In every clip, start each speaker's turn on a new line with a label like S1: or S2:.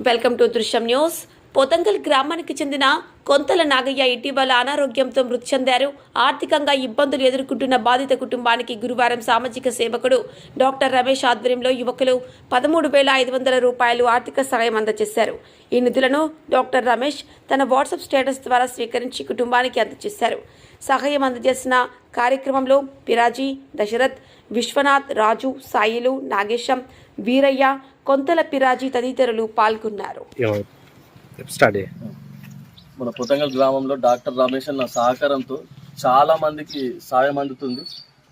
S1: Welcome to Drishyam news. Pothangal గ్రామానికి చెందిన కొంతల నాగయ్య ఇటీవల అనారోగ్యంతో మృతి చెందారు. ఆర్థికంగా ఇబ్బందులు ఎదుర్కొంటున్న బాధిత కుటుంబానికి గురువారం సామాజిక సేవకుడు డాక్టర్ రమేష్ ఆధ్వర్యంలో యువకులు పదమూడు వేల ఐదు వందల రూపాయలు ఆర్థిక సహాయం అందజేశారు. ఈ నిధులను డాక్టర్ రమేష్ తన వాట్సాప్ స్టేటస్ ద్వారా స్వీకరించి కుటుంబానికి అందజేశారు. సహాయం అందజేసిన కార్యక్రమంలో పిరాజీ దశరథ్ విశ్వనాథ్ రాజు సాయిలు నాగేశం వీరయ్య కొంతల పిరాజీ తదితరులు పాల్గొన్నారు.
S2: స్టార్ట్
S3: మన పుతంగల్ గ్రామంలో డాక్టర్ రమేష్ అన్న సహకారంతో చాలా మందికి సాయం అందుతుంది.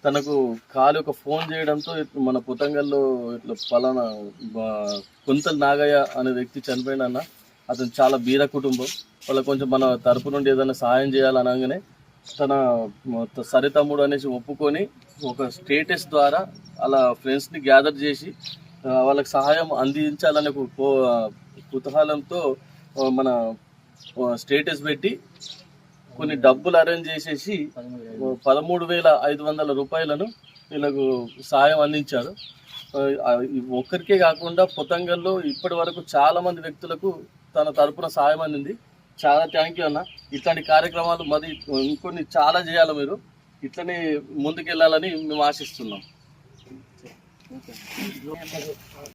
S3: తనకు ఖాళీ ఒక ఫోన్ చేయడంతో మన పుతంగల్లో ఇట్లా పలానా కుంతల్ నాగయ్య అనే వ్యక్తి చనిపోయినన్న అతను చాలా బీద కుటుంబం. వాళ్ళ కొంచెం మన తరపు నుండి ఏదైనా సహాయం చేయాలనగానే తన సరితమ్ముడు సరి తమ్ముడు అనేసి ఒప్పుకొని ఒక స్టేటస్ ద్వారా అలా ఫ్రెండ్స్ని గ్యాదర్ చేసి వాళ్ళకి సహాయం అందించాలనే కో- కుతూహలంతో మన స్టేటస్ పెట్టి కొన్ని డబ్బులు అరేంజ్ చేసేసి పదమూడు వేల ఐదు వందల రూపాయలను వీళ్ళకు సాయం అందించారు. ఒక్కరికే కాకుండా పొతంగల్లో ఇప్పటి వరకు చాలా మంది వ్యక్తులకు తన తరపున సాయం అందింది. చాలా థ్యాంక్ యూ అన్న. ఇట్లాంటి కార్యక్రమాలు మరి ఇంకొన్ని చాలా చేయాలి మీరు. ఇట్లనే ముందుకెళ్ళాలని మేము ఆశిస్తున్నాం.